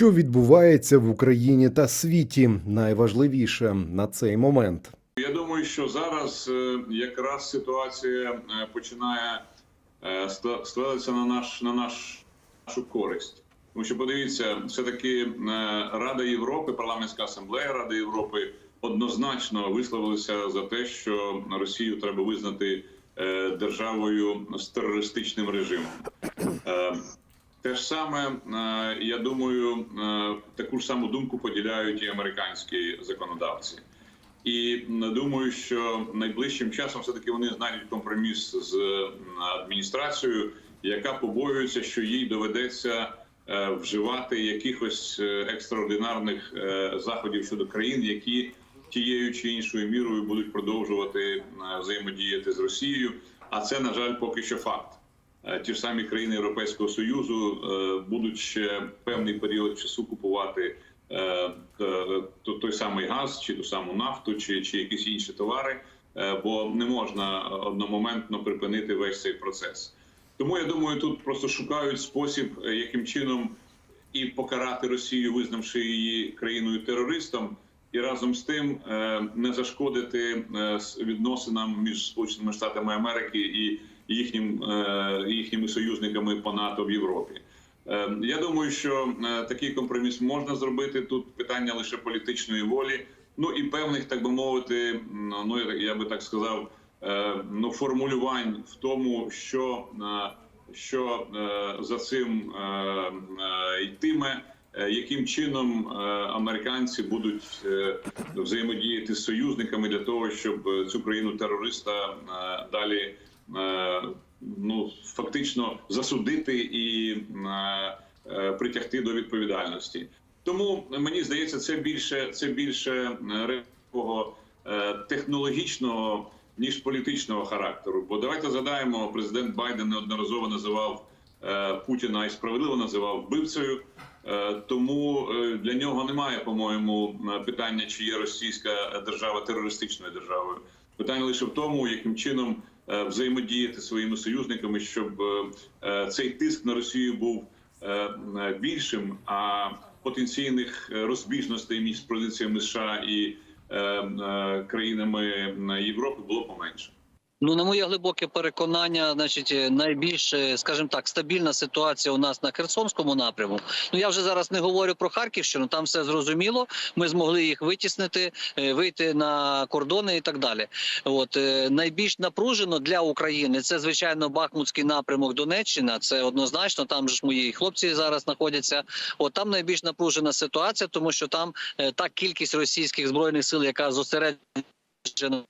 Що відбувається в Україні та світі? Найважливіше на цей момент. Я думаю, що зараз е, якраз ситуація е, починає е, складатися на наш на наш нашу користь. Тому що подивіться, все таки Рада Європи, парламентська асамблея Ради Європи однозначно висловилися за те, що Росію треба визнати державою з терористичним режимом. Те ж саме, е, я думаю, е, таку ж саму думку поділяють і американські законодавці. І думаю, що найближчим часом все таки вони знайдуть компроміс з адміністрацією, яка побоюється, що їй доведеться е, вживати якихось екстраординарних заходів щодо країн, які тією чи іншою мірою будуть продовжувати взаємодіяти з Росією. А це на жаль поки що факт. Е, Ті ж самі країни Європейського союзу е, будуть ще певний період часу купувати е, той самий газ, чи ту саму нафту, чи, чи якісь інші товари, бо не можна одномоментно припинити весь цей процес. Тому я думаю, тут просто шукають спосіб, яким чином і покарати Росію, визнавши її країною терористом, і разом з тим не зашкодити відносинам між Сполученими Штатами Америки і їхнім е, їхніми союзниками по НАТО в Європі. Е, Я думаю, що е, такий компроміс можна зробити. Тут питання лише політичної волі, ну і певних, так би мовити, ну я- би так сказав, ну формулювань в тому, що, що за цим йтиме. Яким чином американці будуть взаємодіяти з союзниками для того, щоб цю країну терориста далі ну фактично засудити і е, е, притягти до відповідальності. Тому мені здається, це більше це більше е, такого е, технологічного ніж політичного характеру. Бо давайте згадаємо, президент Байден неодноразово називав е, Путіна і справедливо називав вбивцею. Е, Тому е, для нього немає, по-моєму, е, питання, чи є російська держава терористичною державою. Питання лише в тому, яким чином е, взаємодіяти своїми союзниками, щоб е, е, цей тиск на Росію був е, е, більшим, а потенційних е, розбіжностей між позиціями США і е, е, країнами е, Європи було поменше. Ну, на моє глибоке переконання, значить, е, найбільш, е, скажімо так, стабільна ситуація у нас на Херсонському напрямку. Ну я вже зараз не говорю про Харківщину, там все зрозуміло. Ми змогли їх витіснити, е, вийти на кордони і так далі. От найбільш напружено для України це звичайно Бахмутський напрямок Донеччина. Це однозначно. Там ж мої хлопці зараз знаходяться. От там найбільш напружена ситуація, тому що там та кількість російських збройних сил, яка зосереджена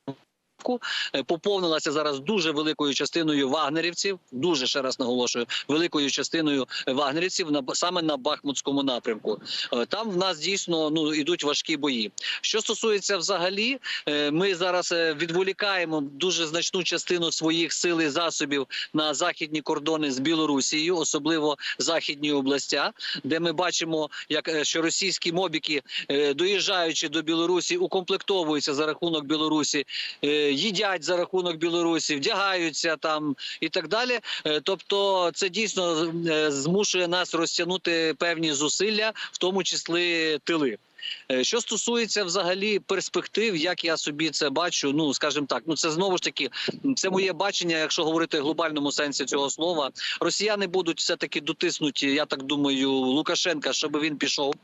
поповнилася зараз дуже великою частиною вагнерівців. Дуже ще раз наголошую, великою частиною вагнерівців на саме на Бахмутському напрямку. Е, Там в нас дійсно ну ідуть важкі бої. Що стосується взагалі, е, ми зараз е, відволікаємо дуже значну частину своїх сил і засобів на західні кордони з Білорусією, особливо західні областя, де ми бачимо, як е, що російські мобіки, е, доїжджаючи до Білорусі, укомплектовуються за рахунок Білорусі е, їдять за рахунок Білорусі, вдягаються там і так далі. Е, Тобто, це дійсно е, змушує нас розтягнути певні зусилля, в тому числі тили. Е, Що стосується взагалі перспектив, як я собі це бачу, ну скажімо так, ну це знову ж таки це моє бачення, якщо говорити в глобальному сенсі цього слова. Росіяни будуть все таки дотиснуті. Я так думаю, Лукашенка, щоб він пішов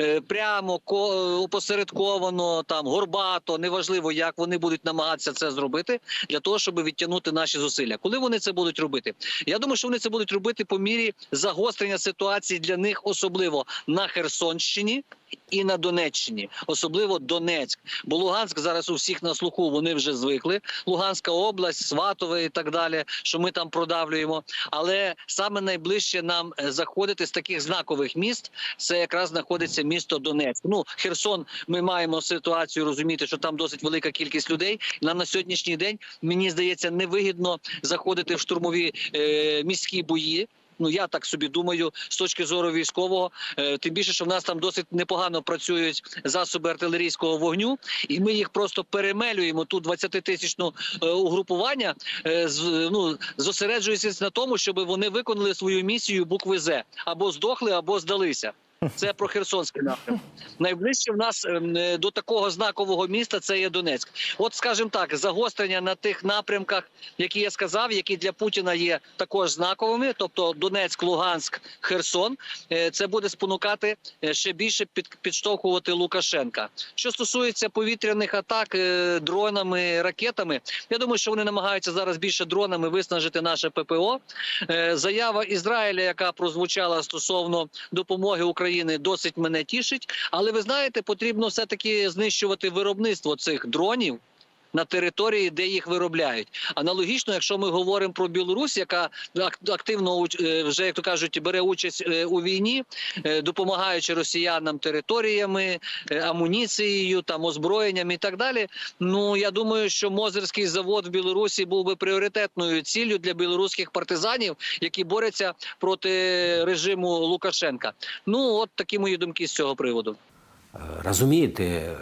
Е, прямо ко- опосередковано, там горбато, неважливо, як вони будуть намагатися це зробити для того, щоб відтягнути наші зусилля. Коли вони це будуть робити? Я думаю, що вони це будуть робити по мірі загострення ситуації для них, особливо на Херсонщині. І на Донеччині, особливо Донецьк, бо Луганськ зараз у всіх на слуху вони вже звикли. Луганська область, Сватове і так далі, що ми там продавлюємо. Але саме найближче нам е, заходити з таких знакових міст, це якраз знаходиться місто Донецьк. Ну Херсон. Ми маємо ситуацію розуміти, що там досить велика кількість людей. Нам на сьогоднішній день мені здається невигідно заходити в штурмові е, міські бої. Ну я так собі думаю, з точки зору військового, Е, тим більше, що в нас там досить непогано працюють засоби артилерійського вогню, і ми їх просто перемелюємо. Тут 20-тисячну е, угрупування е, ну зосереджуючись на тому, щоб вони виконали свою місію букви З або здохли, або здалися. Це про Херсонський напрямок. Найближче в нас ем, е, до такого знакового міста це є Донецьк. От, скажімо так, загострення на тих напрямках, які я сказав, які для Путіна є також знаковими, тобто Донецьк, Луганськ, Херсон. е, Це буде спонукати е, ще більше під, підштовхувати Лукашенка. Що стосується повітряних атак дронами, ракетами, я думаю, що вони намагаються зараз більше дронами виснажити наше ППО. Заява Ізраїля, яка прозвучала стосовно допомоги України, досить мене тішить. Але ви знаєте, потрібно все таки знищувати виробництво цих дронів. На території, де їх виробляють, аналогічно, якщо ми говоримо про Білорусь, яка ак- активно е, вже як то кажуть, бере участь е, у війні, е, допомагаючи росіянам територіями, амуніцією, там озброєнням і так далі. Ну я думаю, що Мозерський завод в Білорусі був би пріоритетною ціллю для білоруських партизанів, які борються проти режиму Лукашенка. Ну от такі мої думки з цього приводу. Розумієте,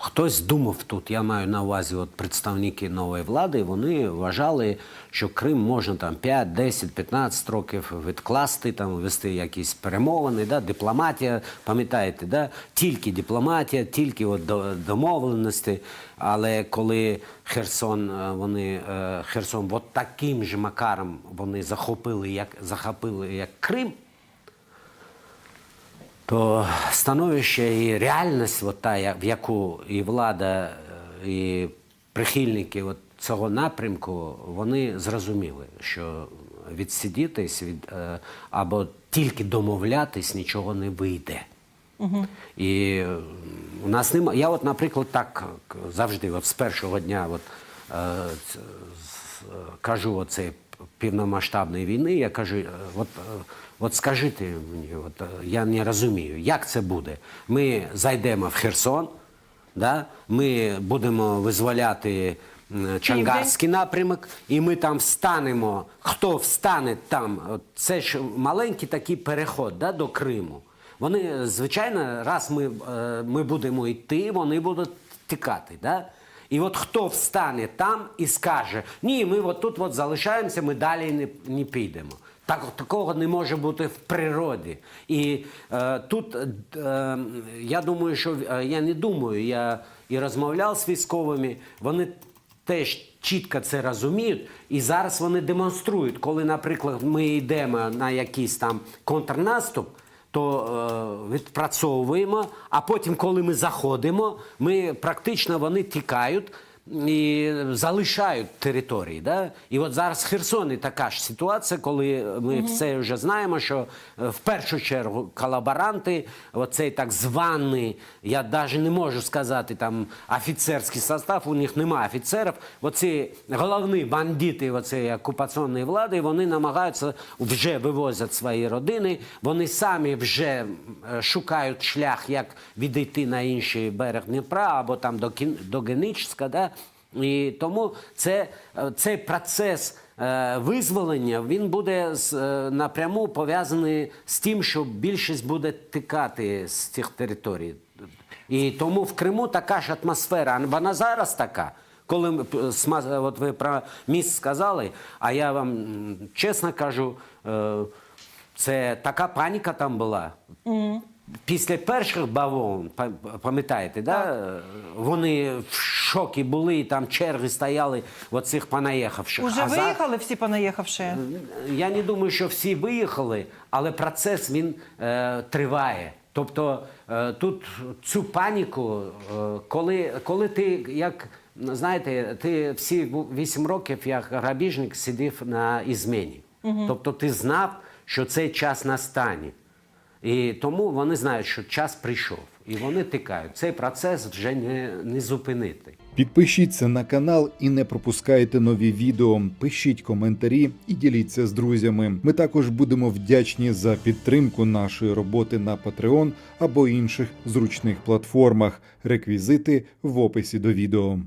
хтось думав тут, я маю на увазі от представники нової влади, вони вважали, що Крим можна там 5, 10, 15 років відкласти, там вести якісь перемовини, да, дипломатія, пам'ятаєте, да? тільки дипломатія, тільки от до- домовленості. Але коли Херсон, е, вони е, Херсон от таким же макаром вони захопили, як захопили як Крим то становище і реальність, от та, в яку і влада, е, і прихильники от цього напрямку, вони зрозуміли, що відсидітись від, е, або тільки домовлятись нічого не вийде. І е, у нас немає. Я, от, наприклад, так завжди, от з першого дня, от, е, е, кажу оцей півномасштабної війни, я кажу, е, от, е, от скажіть мені, от, е, я не розумію, як це буде. Ми зайдемо в Херсон, да? ми будемо визволяти Чангарський напрямок, і ми там встанемо. Хто встане там? Це ж маленький такий переход да, до Криму. Вони, звичайно, раз ми, ми будемо йти, вони будуть тікати. Да? І от хто встане там і скаже, ні, ми от тут от залишаємося, ми далі не, не підемо. Так, такого не може бути в природі. І е, тут е, я думаю, що е, я не думаю, я і розмовляв з військовими, вони теж чітко це розуміють, і зараз вони демонструють, коли, наприклад, ми йдемо на якийсь там контрнаступ, то е, відпрацьовуємо, а потім, коли ми заходимо, ми практично вони тікають. І залишають території. Да? І от зараз в Херсоні така ж ситуація, коли ми все вже знаємо, що е, в першу чергу колаборанти, оцей так званий, я навіть не можу сказати, там офіцерський состав, у них немає офіцерів. Оці головні бандити оцеї окупаційної влади, вони намагаються вже вивозять свої родини, вони самі вже е, шукають шлях, як відійти на інший берег Дніпра або там до, Кін- до Генічська. Да? І тому це, е, цей процес е, визволення він буде е, напряму пов'язаний з тим, що більшість буде тікати з цих територій. І тому в Криму така ж атмосфера. Вона зараз така. Коли от ви про міст сказали, а я вам чесно кажу, це така паніка там була. Після перших бавовн, пам'ятаєте, да? вони в шокі були, і там черги стояли оцих понаїхавших. Уже А за- виїхали всі понаїхавши? я не думаю, що всі виїхали, але процес він е, триває. Тобто е, тут цю паніку, е, коли, коли ти як. Знаєте, ти всі вісім років як грабіжник сидів на ізмені. Тобто ти знав, що цей час настане. І тому вони знають, що час прийшов. І вони тікають. Цей процес вже не, не зупинити. Підпишіться на канал і не пропускайте нові відео. Пишіть коментарі і діліться з друзями. Ми також будемо вдячні за підтримку нашої роботи на Patreon або інших зручних платформах. Реквізити в описі до відео.